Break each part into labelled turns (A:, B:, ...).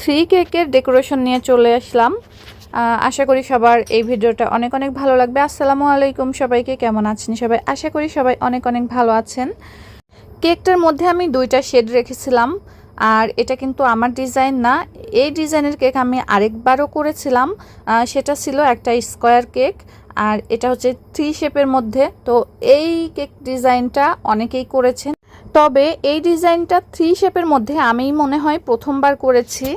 A: Three কেকের decoration নিয়ে চলে আসলাম। আশা করি সবার এই ভিডিওটা অনেক অনেক ভালো লাগবে। আসসালামু আলাইকুম, সবাইকে কেমন আছেন সবাই? আশা করি সবাই অনেক অনেক ভালো আছেন। কেকটার মধ্যে আমি দুইটা শেড রেখেছিলাম, আর এটা কিন্তু আমার ডিজাইন না। এই ডিজাইনের কেক আমি আরেকবারও করেছিলাম। সেটা ছিল একটা স্কোয়ার কেক আর এটা হচ্ছে থ্রি শেপের মধ্যে। তো এই কেক ডিজাইনটা অনেকেই করেছেন। তবে এই ডিজাইনটা থ্রি শেপের মধ্যে আমি মনে হয় প্রথমবার করেছি।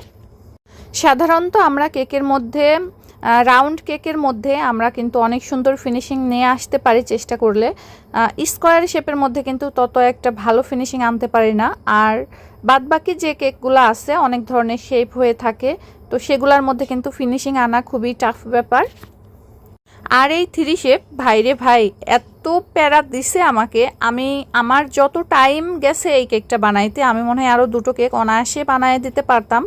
A: সাধারণত আমরা কেকের মধ্যে রাউন্ড কেকের মধ্যে আমরা কিন্তু অনেক সুন্দর ফিনিশিং নিয়ে আসতে পারি চেষ্টা করলে। স্কোয়ার শেপের মধ্যে কিন্তু তত একটা ভালো ফিনিশিং আনতে পারি না। আর বাদবাকি যে কেকগুলো আছে, অনেক ধরনের শেপ হয়ে থাকে, তো সেগুলোর মধ্যে কিন্তু ফিনিশিং আনা খুবই টাফ ব্যাপার। আর এই থ্রি শেপ ভাইরে ভাই, এত প্যারা দিছে আমাকে। আমি, আমার যত টাইম গেছে এই কেকটা বানাইতে, আমি মনে হয় আরও দুটো কেক অনায়াসে বানিয়ে দিতে পারতাম।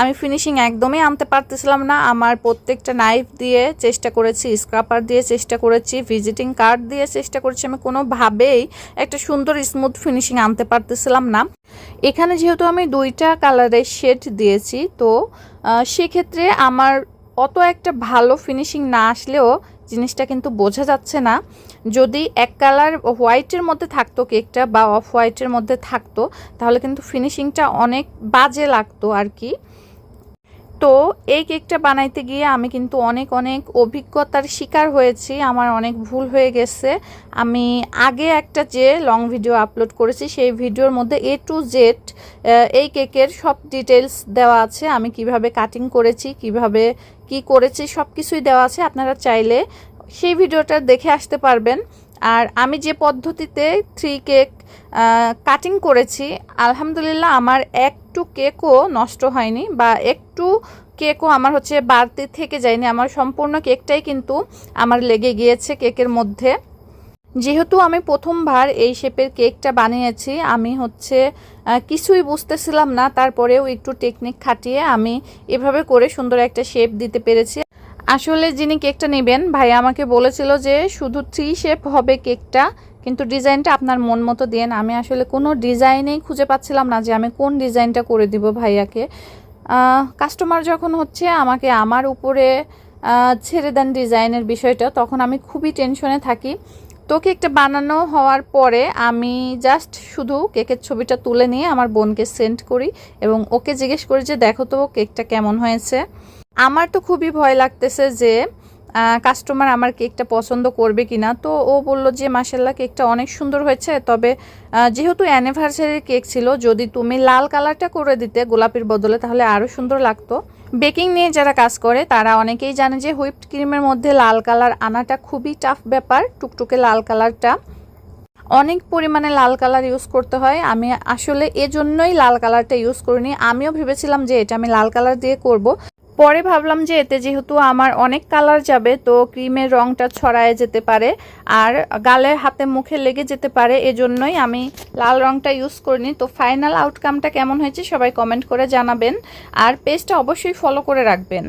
A: আমি ফিনিশিং একদমই আনতে পারতেছিলাম না। আমার প্রত্যেকটা নাইফ দিয়ে চেষ্টা করেছি স্ক্রাপার দিয়ে চেষ্টা করেছি ভিজিটিং কার্ড দিয়ে চেষ্টা করেছি। আমি কোনোভাবেই একটা সুন্দর স্মুথ ফিনিশিং আনতে পারতেছিলাম না। এখানে যেহেতু আমি দুইটা কালারের শেড দিয়েছি, তো সেক্ষেত্রে আমার অত একটা ভালো ফিনিশিং না আসলেও জিনিসটা কিন্তু বোঝা যাচ্ছে না। যদি এক কালার হোয়াইটের মধ্যে থাকতো কেকটা বা অফ হোয়াইটের মধ্যে থাকতো, তাহলে কিন্তু ফিনিশিংটা অনেক বাজে লাগতো আর কি। তো এই কেকটা বানাইতে গিয়ে আমি কিন্তু অনেক অনেক অভিজ্ঞতার শিকার হয়েছি। আমার অনেক ভুল হয়ে গেছে। আমি আগে একটা যে লং ভিডিও আপলোড করেছি, সেই ভিডিওর মধ্যে এ টু জেড এই কেকের সব ডিটেলস দেওয়া আছে। আমি কীভাবে কাটিং করেছি, কীভাবে কি করেছি সব কিছুই দেওয়া আছে। আপনারা চাইলে সেই ভিডিওটা দেখে আসতে পারবেন। আর আমি যে পদ্ধতিতে থ্রি কেক কাটিং করেছি, আলহামদুলিল্লাহ আমার একটু কেকও নষ্ট হয়নি বা একটু কেকও আমার হচ্ছে বাড়তি থেকে যায়নি। আমার সম্পূর্ণ কেকটাই কিন্তু আমার লেগে গিয়েছে কেকের মধ্যে। যেহেতু আমি প্রথমবার এই শেপের কেকটা বানিয়েছি, আমি হচ্ছে কিছুই বুঝতেছিলাম না, তারপরেও একটু টেকনিক খাটিয়ে আমি এভাবে করে সুন্দর একটা শেপ দিতে পেরেছি। আসলে যিনি কেকটা নেবেন ভাই আমাকে বলেছিল যে শুধু থ্রি শেপ হবে কেকটা কিন্তু ডিজাইনটা আপনার মন মতো দিয়েন আমি আসলে কোনো ডিজাইনেই খুঁজে পাচ্ছিলাম না যে আমি কোন ডিজাইনটা করে দিব ভাইয়াকে। কাস্টমার যখন হচ্ছে আমাকে আমার উপরে ছেড়ে দেন ডিজাইনের বিষয়টা, তখন আমি খুবই টেনশনে থাকি। তো কেকটা বানানো হওয়ার পরে আমি জাস্ট শুধু কেকের ছবিটা তুলে নিয়ে আমার বোনকে সেন্ড করি এবং ওকে জিজ্ঞেস করি যে, দেখো তো, কেকটা কেমন হয়েছে? আমার তো খুবই ভয় লাগতেছে যে কাস্টমার আমার কেকটা পছন্দ করবে কিনা, তো ও বলল যে মাসাল্লাহ কেকটা অনেক সুন্দর হয়েছে, তবে যেহেতু অ্যানিভার্সারির কেক ছিল, যদি তুমি লাল কালারটা করে দিতে গোলাপির বদলে, তাহলে আরও সুন্দর লাগতো। বেকিং নিয়ে যারা কাজ করে, তারা অনেকেই জানে যে হুইপড ক্রিমের মধ্যে লাল কালার আনাটা খুবই টাফ ব্যাপার, টুকটুকে লাল কালারটা অনেক পরিমাণে লাল কালার ইউজ করতে হয়। আমি আসলে এজন্যই লাল কালারটা ইউজ করিনি। আমিও ভেবেছিলাম যে, এটা আমি লাল কালার দিয়ে করব। পরে ভাবলাম যে এতে যেহেতু আমার অনেক কালার যাবে, তো ক্রিমের রংটা ছড়ায় যেতে পারে আর গালে হাতে মুখে লেগে যেতে পারে, এজন্যই আমি লাল রংটা ইউজ করিনি। তো ফাইনাল আউটকামটা কেমন হয়েছে সবাই কমেন্ট করে জানাবেন আর পেজটা অবশ্যই ফলো করে রাখবেন।